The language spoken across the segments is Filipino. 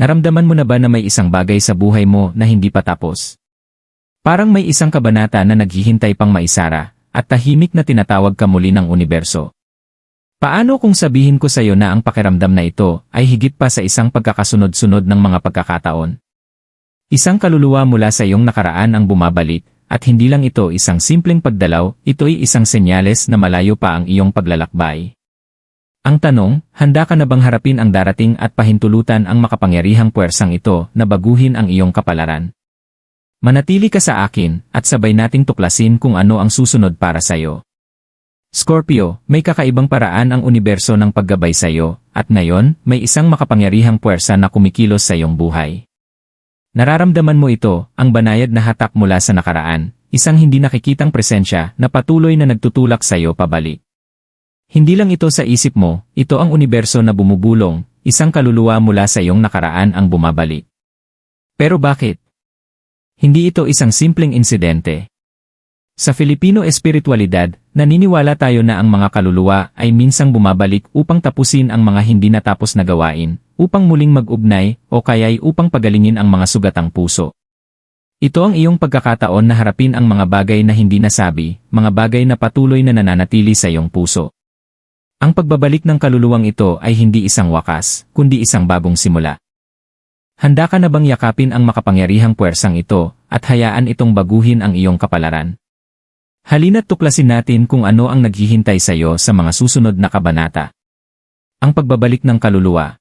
Naramdaman mo na ba na may isang bagay sa buhay mo na hindi pa tapos? Parang may isang kabanata na naghihintay pang maisara, at tahimik na tinatawag ka muli ng universo. Paano kung sabihin ko sa iyo na ang pakiramdam na ito ay higit pa sa isang pagkakasunod-sunod ng mga pagkakataon? Isang kaluluwa mula sa iyong nakaraan ang bumabalik, at hindi lang ito isang simpleng pagdalaw, ito'y isang senyales na malayo pa ang iyong paglalakbay. Ang tanong, handa ka na bang harapin ang darating at pahintulutan ang makapangyarihang puwersang ito na baguhin ang iyong kapalaran? Manatili ka sa akin at sabay nating tuklasin kung ano ang susunod para sa iyo. Scorpio, may kakaibang paraan ang universo ng paggabay sa iyo, at ngayon, may isang makapangyarihang puwersa na kumikilos sa iyong buhay. Nararamdaman mo ito, ang banayad na hatak mula sa nakaraan, isang hindi nakikitang presensya na patuloy na nagtutulak sa iyo pabalik. Hindi lang ito sa isip mo, ito ang universo na bumubulong, isang kaluluwa mula sa iyong nakaraan ang bumabalik. Pero bakit? Hindi ito isang simpleng insidente. Sa Filipino espiritualidad, naniniwala tayo na ang mga kaluluwa ay minsang bumabalik upang tapusin ang mga hindi natapos na gawain, upang muling mag-ugnay o kaya'y upang pagalingin ang mga sugatang puso. Ito ang iyong pagkakataon na harapin ang mga bagay na hindi nasabi, mga bagay na patuloy na nananatili sa iyong puso. Ang pagbabalik ng kaluluwang ito ay hindi isang wakas, kundi isang bagong simula. Handa ka na bang yakapin ang makapangyarihang puwersang ito at hayaan itong baguhin ang iyong kapalaran? Halina't tuklasin natin kung ano ang naghihintay sa iyo sa mga susunod na kabanata. Ang pagbabalik ng kaluluwa.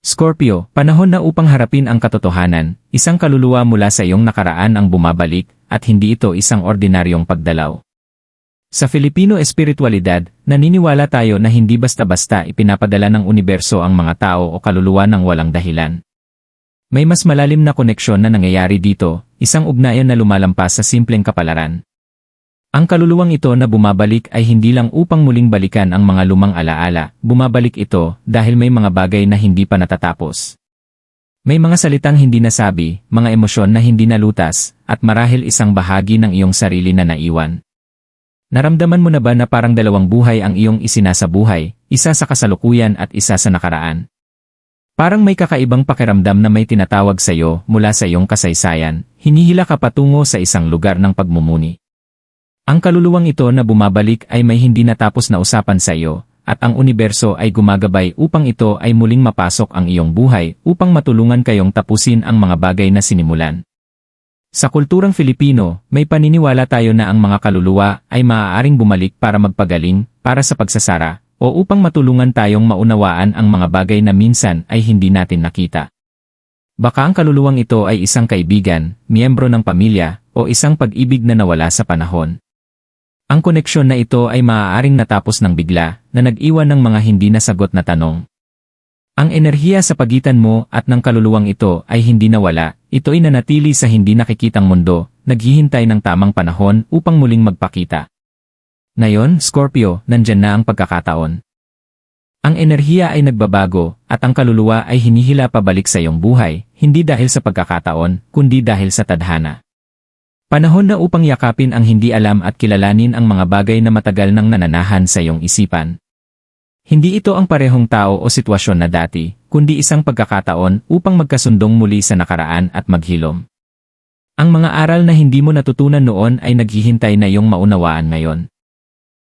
Scorpio, panahon na upang harapin ang katotohanan, isang kaluluwa mula sa iyong nakaraan ang bumabalik, at hindi ito isang ordinaryong pagdalaw. Sa Filipino espiritualidad, naniniwala tayo na hindi basta-basta ipinapadala ng universo ang mga tao o kaluluwa ng walang dahilan. May mas malalim na koneksyon na nangyayari dito, isang ugnayan na lumalampas sa simpleng kapalaran. Ang kaluluwang ito na bumabalik ay hindi lang upang muling balikan ang mga lumang alaala, bumabalik ito dahil may mga bagay na hindi pa natatapos. May mga salitang hindi nasabi, mga emosyon na hindi nalutas, at marahil isang bahagi ng iyong sarili na naiwan. Naramdaman mo na ba na parang dalawang buhay ang iyong isinasabuhay, isa sa kasalukuyan at isa sa nakaraan? Parang may kakaibang pakiramdam na may tinatawag sa iyo mula sa iyong kasaysayan, hinihila ka patungo sa isang lugar ng pagmumuni. Ang kaluluwang ito na bumabalik ay may hindi natapos na usapan sa iyo, at ang universo ay gumagabay upang ito ay muling mapasok ang iyong buhay upang matulungan kayong tapusin ang mga bagay na sinimulan. Sa kulturang Filipino, may paniniwala tayo na ang mga kaluluwa ay maaaring bumalik para magpagaling, para sa pagsasara, o upang matulungan tayong maunawaan ang mga bagay na minsan ay hindi natin nakita. Baka ang kaluluwang ito ay isang kaibigan, miyembro ng pamilya, o isang pag-ibig na nawala sa panahon. Ang koneksyon na ito ay maaaring natapos ng bigla, na nag-iwan ng mga hindi nasagot na tanong. Ang enerhiya sa pagitan mo at ng kaluluwang ito ay hindi nawala, ito ay nanatili sa hindi nakikitang mundo, naghihintay ng tamang panahon upang muling magpakita. Ngayon, Scorpio, nandyan na ang pagkakataon. Ang enerhiya ay nagbabago, at ang kaluluwa ay hinihila pabalik sa iyong buhay, hindi dahil sa pagkakataon, kundi dahil sa tadhana. Panahon na upang yakapin ang hindi alam at kilalanin ang mga bagay na matagal nang nananahan sa iyong isipan. Hindi ito ang parehong tao o sitwasyon na dati, kundi isang pagkakataon upang magkasundong muli sa nakaraan at maghilom. Ang mga aral na hindi mo natutunan noon ay naghihintay na iyong maunawaan ngayon.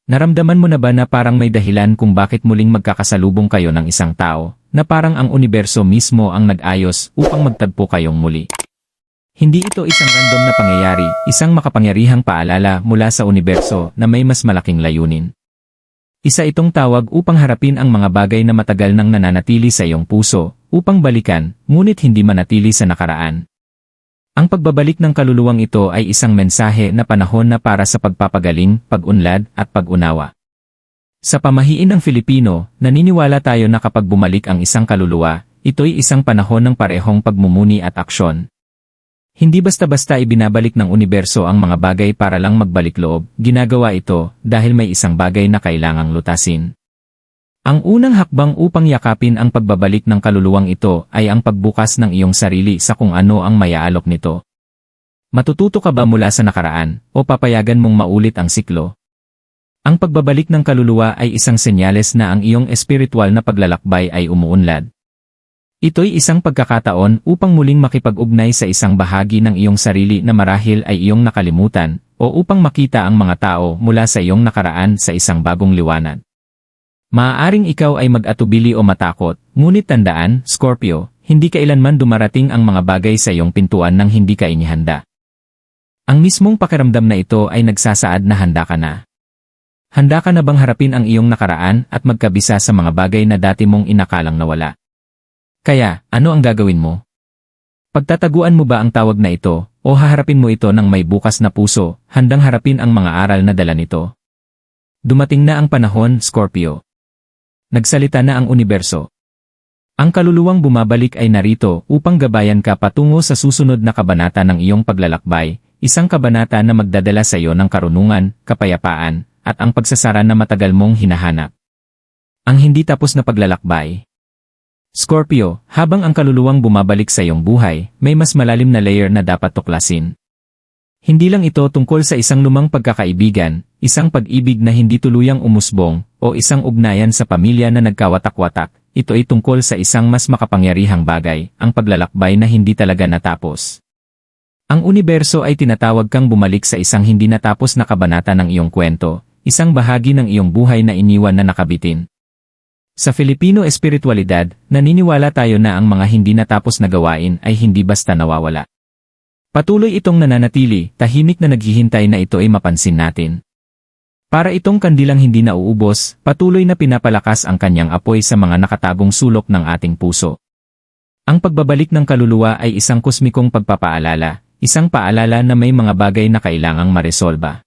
Naramdaman mo na ba na parang may dahilan kung bakit muling magkakasalubong kayo ng isang tao, na parang ang universo mismo ang nag-ayos upang magtagpo kayong muli? Hindi ito isang random na pangyayari, isang makapangyarihang paalala mula sa universo na may mas malaking layunin. Isa itong tawag upang harapin ang mga bagay na matagal nang nananatili sa iyong puso, upang balikan, ngunit hindi manatili sa nakaraan. Ang pagbabalik ng kaluluwang ito ay isang mensahe na panahon na para sa pagpapagaling, pag-unlad, at pag-unawa. Sa pamahiin ng Filipino, naniniwala tayo na kapag bumalik ang isang kaluluwa, ito'y isang panahon ng parehong pagmumuni at aksyon. Hindi basta-basta ibinabalik ng universo ang mga bagay para lang magbalik loob, ginagawa ito dahil may isang bagay na kailangang lutasin. Ang unang hakbang upang yakapin ang pagbabalik ng kaluluwang ito ay ang pagbukas ng iyong sarili sa kung ano ang mayaalok nito. Matututo ka ba mula sa nakaraan o papayagan mong maulit ang siklo? Ang pagbabalik ng kaluluwa ay isang senyales na ang iyong espiritual na paglalakbay ay umuunlad. Ito'y isang pagkakataon upang muling makipag-ugnay sa isang bahagi ng iyong sarili na marahil ay iyong nakalimutan, o upang makita ang mga tao mula sa iyong nakaraan sa isang bagong liwanag. Maaaring ikaw ay mag-atubili o matakot, ngunit tandaan, Scorpio, hindi kailanman dumarating ang mga bagay sa iyong pintuan nang hindi ka inihanda. Ang mismong pakiramdam na ito ay nagsasaad na handa ka na. Handa ka na bang harapin ang iyong nakaraan at magkabisa sa mga bagay na dati mong inakalang nawala? Kaya, ano ang gagawin mo? Pagtataguan mo ba ang tawag na ito, o haharapin mo ito ng may bukas na puso, handang harapin ang mga aral na dala nito? Dumating na ang panahon, Scorpio. Nagsalita na ang universo. Ang kaluluwang bumabalik ay narito upang gabayan ka patungo sa susunod na kabanata ng iyong paglalakbay, isang kabanata na magdadala sa iyo ng karunungan, kapayapaan, at ang pagsasara na matagal mong hinahanap. Ang hindi tapos na paglalakbay, Scorpio, habang ang kaluluwang bumabalik sa iyong buhay, may mas malalim na layer na dapat tuklasin. Hindi lang ito tungkol sa isang lumang pagkakaibigan, isang pag-ibig na hindi tuluyang umusbong, o isang ugnayan sa pamilya na nagkawatak-watak, ito ay tungkol sa isang mas makapangyarihang bagay, ang paglalakbay na hindi talaga natapos. Ang universo ay tinatawag kang bumalik sa isang hindi natapos na kabanata ng iyong kwento, isang bahagi ng iyong buhay na iniwan na nakabitin. Sa Filipino espiritualidad, naniniwala tayo na ang mga hindi natapos na gawain ay hindi basta nawawala. Patuloy itong nananatili, tahimik na naghihintay na ito ay mapansin natin. Para itong kandilang hindi nauubos, patuloy na pinapalakas ang kanyang apoy sa mga nakatagong sulok ng ating puso. Ang pagbabalik ng kaluluwa ay isang kosmikong pagpapaalala, isang paalala na may mga bagay na kailangang maresolba.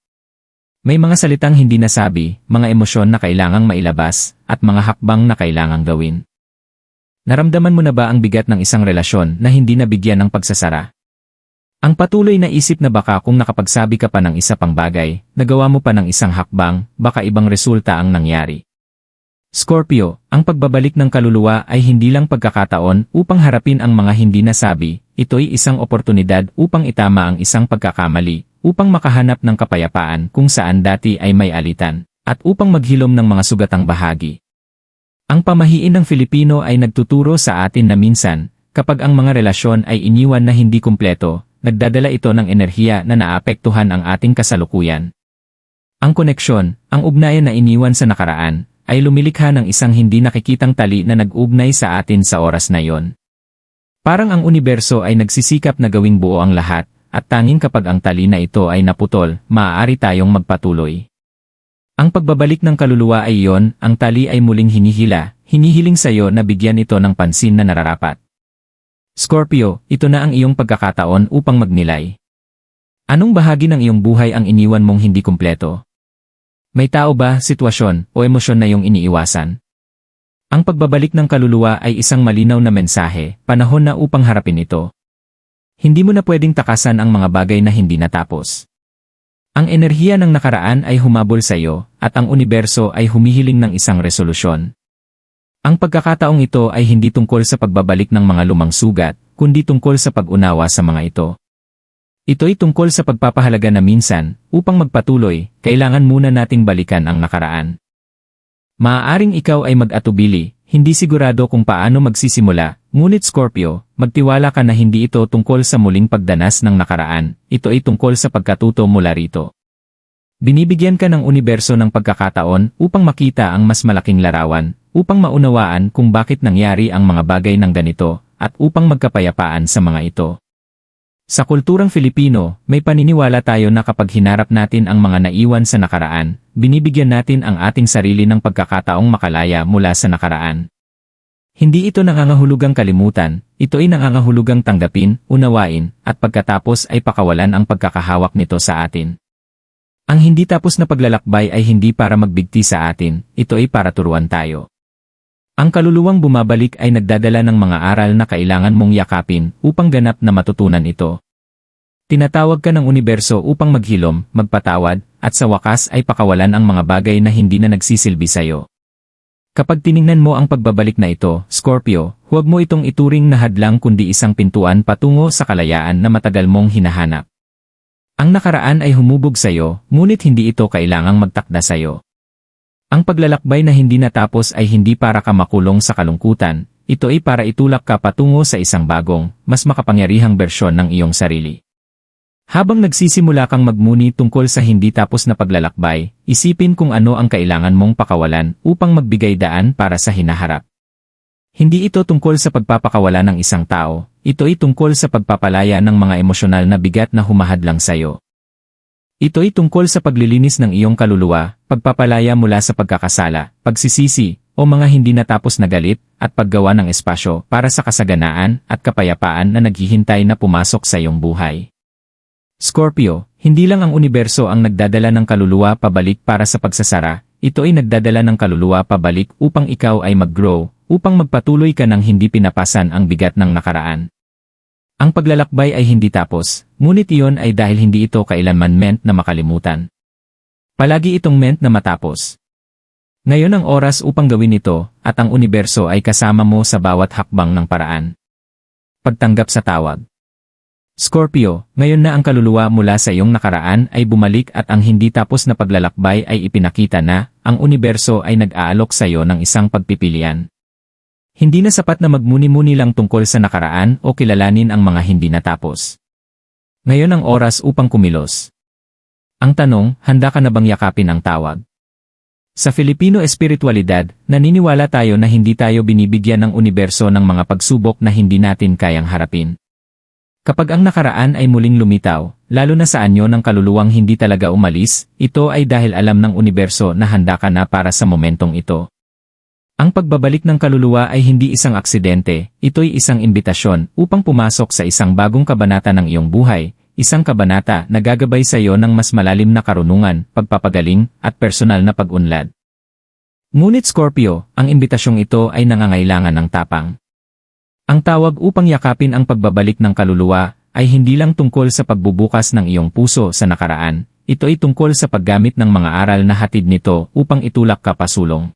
May mga salitang hindi nasabi, mga emosyon na kailangang mailabas, at mga hakbang na kailangang gawin. Naramdaman mo na ba ang bigat ng isang relasyon na hindi nabigyan ng pagsasara? Ang patuloy na isip na baka kung nakapagsabi ka pa ng isa pang bagay, nagawa mo pa ng isang hakbang, baka ibang resulta ang nangyari. Scorpio, ang pagbabalik ng kaluluwa ay hindi lang pagkakataon upang harapin ang mga hindi nasabi, ito'y isang oportunidad upang itama ang isang pagkakamali, upang makahanap ng kapayapaan kung saan dati ay may alitan, at upang maghilom ng mga sugatang bahagi. Ang pamahiin ng Filipino ay nagtuturo sa atin na minsan, kapag ang mga relasyon ay iniwan na hindi kumpleto, nagdadala ito ng enerhiya na naapektuhan ang ating kasalukuyan. Ang koneksyon, ang ugnayan na iniwan sa nakaraan, ay lumilikha ng isang hindi nakikitang tali na nag-ugnay sa atin sa oras na yon. Parang ang universo ay nagsisikap na gawing buo ang lahat, at tanging kapag ang tali na ito ay naputol, maaari tayong magpatuloy. Ang pagbabalik ng kaluluwa ay iyon, ang tali ay muling hinihila, hinihiling sa iyo na bigyan ito ng pansin na nararapat. Scorpio, ito na ang iyong pagkakataon upang magnilay. Anong bahagi ng iyong buhay ang iniwan mong hindi kumpleto? May tao ba, sitwasyon, o emosyon na iyong iniiwasan? Ang pagbabalik ng kaluluwa ay isang malinaw na mensahe, panahon na upang harapin ito. Hindi mo na pwedeng takasan ang mga bagay na hindi natapos. Ang enerhiya ng nakaraan ay humabol sa iyo, at ang universo ay humihiling ng isang resolusyon. Ang pagkakataong ito ay hindi tungkol sa pagbabalik ng mga lumang sugat, kundi tungkol sa pag-unawa sa mga ito. Ito'y tungkol sa pagpapahalaga na minsan, upang magpatuloy, kailangan muna nating balikan ang nakaraan. Maaaring ikaw ay mag-atubili, hindi sigurado kung paano magsisimula, ngunit Scorpio, magtiwala ka na hindi ito tungkol sa muling pagdanas ng nakaraan, ito ay tungkol sa pagkatuto mula rito. Binibigyan ka ng universo ng pagkakataon upang makita ang mas malaking larawan, upang maunawaan kung bakit nangyari ang mga bagay ng ganito, at upang magkapayapaan sa mga ito. Sa kulturang Filipino, may paniniwala tayo na kapag hinarap natin ang mga naiwan sa nakaraan, binibigyan natin ang ating sarili ng pagkakataong makalaya mula sa nakaraan. Hindi ito nangangahulugang kalimutan, ito ay nangangahulugang tanggapin, unawain, at pagkatapos ay pakawalan ang pagkakahawak nito sa atin. Ang hindi tapos na paglalakbay ay hindi para magbigti sa atin, ito ay para turuan tayo. Ang kaluluwang bumabalik ay nagdadala ng mga aral na kailangan mong yakapin upang ganap na matutunan ito. Tinatawag ka ng universo upang maghilom, magpatawad, at sa wakas ay pakawalan ang mga bagay na hindi na nagsisilbi sa'yo. Kapag tiningnan mo ang pagbabalik na ito, Scorpio, huwag mo itong ituring na hadlang kundi isang pintuan patungo sa kalayaan na matagal mong hinahanap. Ang nakaraan ay humubog sa'yo, ngunit hindi ito kailangang magtakda sa'yo. Ang paglalakbay na hindi natapos ay hindi para ka makulong sa kalungkutan, ito ay para itulak ka patungo sa isang bagong, mas makapangyarihang bersyon ng iyong sarili. Habang nagsisimula kang magmuni tungkol sa hindi tapos na paglalakbay, isipin kung ano ang kailangan mong pakawalan upang magbigay daan para sa hinaharap. Hindi ito tungkol sa pagpapakawala ng isang tao, ito ay tungkol sa pagpapalaya ng mga emosyonal na bigat na humahadlang sayo. Ito ay tungkol sa paglilinis ng iyong kaluluwa, pagpapalaya mula sa pagkakasala, pagsisisi, o mga hindi natapos na galit, at paggawa ng espasyo para sa kasaganaan at kapayapaan na naghihintay na pumasok sa iyong buhay. Scorpio, hindi lang ang universo ang nagdadala ng kaluluwa pabalik para sa pagsasara, ito ay nagdadala ng kaluluwa pabalik upang ikaw ay mag-grow, upang magpatuloy ka ng hindi pinapasan ang bigat ng nakaraan. Ang paglalakbay ay hindi tapos, ngunit iyon ay dahil hindi ito kailanman meant na makalimutan. Palagi itong meant na matapos. Ngayon ang oras upang gawin ito, at ang universo ay kasama mo sa bawat hakbang ng paraan. Pagtanggap sa tawag. Scorpio, ngayon na ang kaluluwa mula sa iyong nakaraan ay bumalik at ang hindi tapos na paglalakbay ay ipinakita na, ang universo ay nag-aalok sa iyo ng isang pagpipilian. Hindi na sapat na magmuni-muni lang tungkol sa nakaraan o kilalanin ang mga hindi natapos. Ngayon ang oras upang kumilos. Ang tanong, handa ka na bang yakapin ang tawag? Sa Filipino espiritualidad, naniniwala tayo na hindi tayo binibigyan ng universo ng mga pagsubok na hindi natin kayang harapin. Kapag ang nakaraan ay muling lumitaw, lalo na sa anyo ng kaluluwang hindi talaga umalis, ito ay dahil alam ng universo na handa ka na para sa momentong ito. Ang pagbabalik ng kaluluwa ay hindi isang aksidente, ito'y isang imbitasyon upang pumasok sa isang bagong kabanata ng iyong buhay, isang kabanata na gagabay sa iyo ng mas malalim na karunungan, pagpapagaling, at personal na pag-unlad. Ngunit Scorpio, ang imbitasyong ito ay nangangailangan ng tapang. Ang tawag upang yakapin ang pagbabalik ng kaluluwa ay hindi lang tungkol sa pagbubukas ng iyong puso sa nakaraan, ito ay tungkol sa paggamit ng mga aral na hatid nito upang itulak ka pasulong.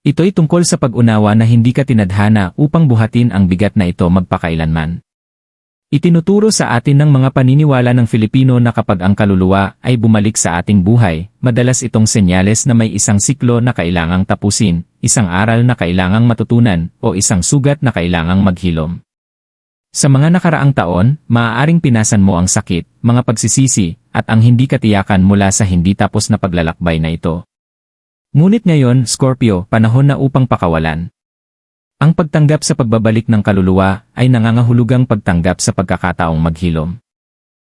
Ito ay tungkol sa pag-unawa na hindi ka tinadhana upang buhatin ang bigat na ito magpakailanman. Itinuturo sa atin ng mga paniniwala ng Filipino na kapag ang kaluluwa ay bumalik sa ating buhay, madalas itong senyales na may isang siklo na kailangang tapusin, isang aral na kailangang matutunan, o isang sugat na kailangang maghilom. Sa mga nakaraang taon, maaaring pinasan mo ang sakit, mga pagsisisi, at ang hindi katiyakan mula sa hindi tapos na paglalakbay na ito. Ngunit ngayon, Scorpio, panahon na upang pakawalan, ang pagtanggap sa pagbabalik ng kaluluwa ay nangangahulugang pagtanggap sa pagkakataong maghilom.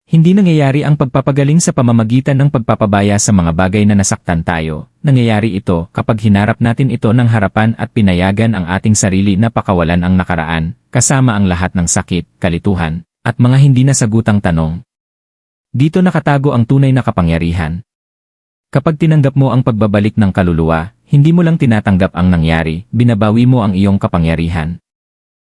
Hindi nangyayari ang pagpapagaling sa pamamagitan ng pagpapabaya sa mga bagay na nasaktan tayo. Nangyayari ito kapag hinarap natin ito ng harapan at pinayagan ang ating sarili na pakawalan ang nakaraan, kasama ang lahat ng sakit, kalituhan, at mga hindi nasagutang tanong. Dito nakatago ang tunay na kapangyarihan. Kapag tinanggap mo ang pagbabalik ng kaluluwa, hindi mo lang tinatanggap ang nangyari, binabawi mo ang iyong kapangyarihan.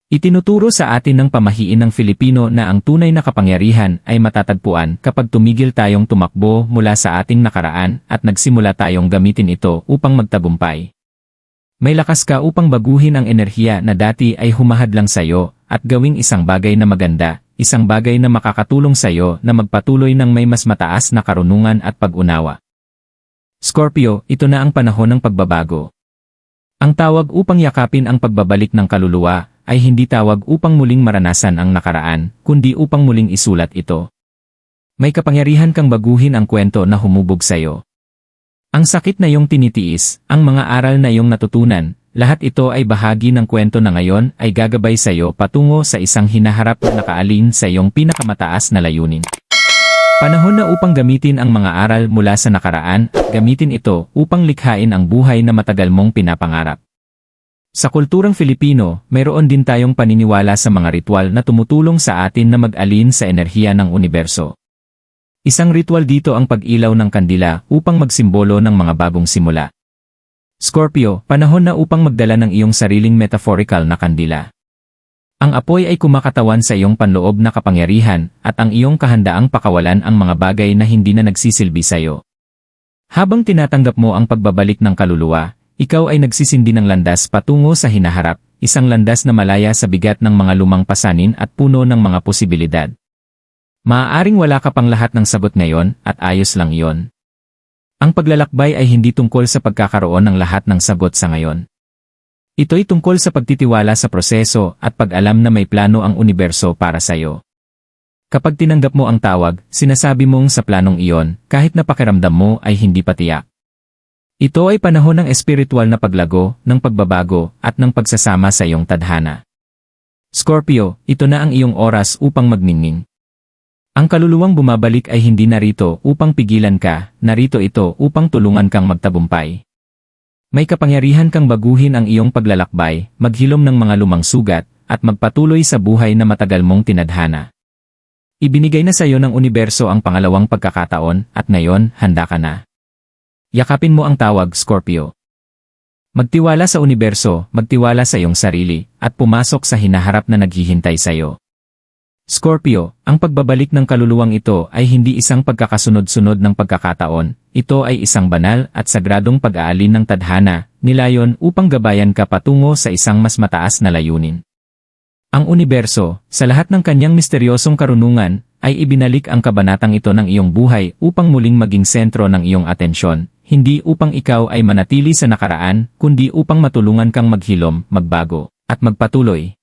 Itinuturo sa atin ng pamahiin ng Filipino na ang tunay na kapangyarihan ay matatagpuan kapag tumigil tayong tumakbo mula sa ating nakaraan at nagsimula tayong gamitin ito upang magtagumpay. May lakas ka upang baguhin ang enerhiya na dati ay humahadlang sa iyo at gawing isang bagay na maganda, isang bagay na makakatulong sa iyo na magpatuloy ng may mas mataas na karunungan at pag-unawa. Scorpio, ito na ang panahon ng pagbabago. Ang tawag upang yakapin ang pagbabalik ng kaluluwa ay hindi tawag upang muling maranasan ang nakaraan, kundi upang muling isulat ito. May kapangyarihan kang baguhin ang kwento na humubog sa iyo. Ang sakit na iyong tinitiis, ang mga aral na iyong natutunan, lahat ito ay bahagi ng kwento na ngayon ay gagabay sa iyo patungo sa isang hinaharap na nakaalin sa iyong pinakamataas na layunin. Panahon na upang gamitin ang mga aral mula sa nakaraan gamitin ito upang likhain ang buhay na matagal mong pinapangarap. Sa kulturang Filipino, mayroon din tayong paniniwala sa mga ritual na tumutulong sa atin na mag-alin sa enerhiya ng universo. Isang ritual dito ang pag-ilaw ng kandila upang magsimbolo ng mga bagong simula. Scorpio, panahon na upang magdala ng iyong sariling metaphorical na kandila. Ang apoy ay kumakatawan sa iyong panloob na kapangyarihan at ang iyong kahandaang pakawalan ang mga bagay na hindi na nagsisilbi sa iyo. Habang tinatanggap mo ang pagbabalik ng kaluluwa, ikaw ay nagsisindi ng landas patungo sa hinaharap, isang landas na malaya sa bigat ng mga lumang pasanin at puno ng mga posibilidad. Maaaring wala ka pang lahat ng sagot ngayon at ayos lang iyon. Ang paglalakbay ay hindi tungkol sa pagkakaroon ng lahat ng sagot sa ngayon. Ito'y tungkol sa pagtitiwala sa proseso at pag-alam na may plano ang universo para sa'yo. Kapag tinanggap mo ang tawag, sinasabi mong sa planong iyon, kahit na pakiramdam mo ay hindi pa tiyak. Ito ay panahon ng espiritual na paglago, ng pagbabago, at ng pagsasama sa iyong tadhana. Scorpio, ito na ang iyong oras upang magningning. Ang kaluluwang bumabalik ay hindi narito upang pigilan ka, narito ito upang tulungan kang magtabumpay. May kapangyarihan kang baguhin ang iyong paglalakbay, maghilom ng mga lumang sugat, at magpatuloy sa buhay na matagal mong tinadhana. Ibinigay na sa iyo ng universo ang pangalawang pagkakataon at ngayon handa ka na. Yakapin mo ang tawag, Scorpio. Magtiwala sa universo, magtiwala sa iyong sarili, at pumasok sa hinaharap na naghihintay sa iyo. Scorpio, ang pagbabalik ng kaluluwang ito ay hindi isang pagkakasunod-sunod ng pagkakataon, ito ay isang banal at sagradong pag-aalin ng tadhana, nilayon upang gabayan ka patungo sa isang mas mataas na layunin. Ang universo, sa lahat ng kanyang misteryosong karunungan, ay ibinalik ang kabanatang ito ng iyong buhay upang muling maging sentro ng iyong atensyon, hindi upang ikaw ay manatili sa nakaraan, kundi upang matulungan kang maghilom, magbago, at magpatuloy.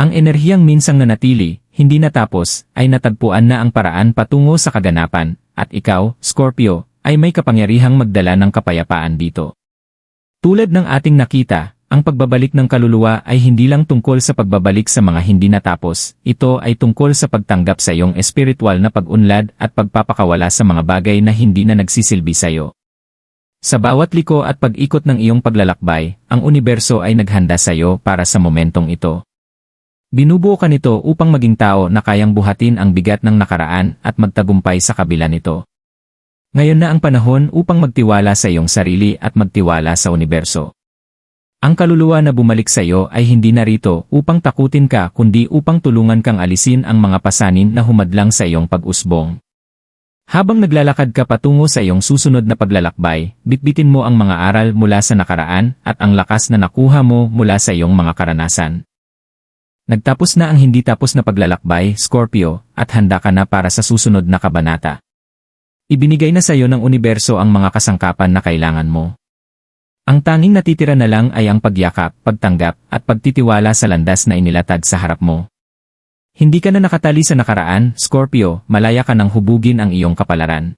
Ang enerhiyang minsang nanatili, hindi natapos, ay natagpuan na ang paraan patungo sa kaganapan, at ikaw, Scorpio, ay may kapangyarihang magdala ng kapayapaan dito. Tulad ng ating nakita, ang pagbabalik ng kaluluwa ay hindi lang tungkol sa pagbabalik sa mga hindi natapos, ito ay tungkol sa pagtanggap sa iyong espiritual na pag-unlad at pagpapakawala sa mga bagay na hindi na nagsisilbi sa iyo. Sa bawat liko at pag-ikot ng iyong paglalakbay, ang universo ay naghanda sa iyo para sa momentong ito. Binubuo ka nito upang maging tao na kayang buhatin ang bigat ng nakaraan at magtagumpay sa kabila nito. Ngayon na ang panahon upang magtiwala sa iyong sarili at magtiwala sa universo. Ang kaluluwa na bumalik sa iyo ay hindi narito upang takutin ka kundi upang tulungan kang alisin ang mga pasanin na humadlang sa iyong pag-usbong. Habang naglalakad ka patungo sa iyong susunod na paglalakbay, bitbitin mo ang mga aral mula sa nakaraan at ang lakas na nakuha mo mula sa iyong mga karanasan. Nagtapos na ang hindi tapos na paglalakbay, Scorpio, at handa ka na para sa susunod na kabanata. Ibinigay na sa iyo ng universo ang mga kasangkapan na kailangan mo. Ang tanging natitira na lang ay ang pagyakap, pagtanggap, at pagtitiwala sa landas na inilatag sa harap mo. Hindi ka na nakatali sa nakaraan, Scorpio, malaya ka nang hubugin ang iyong kapalaran.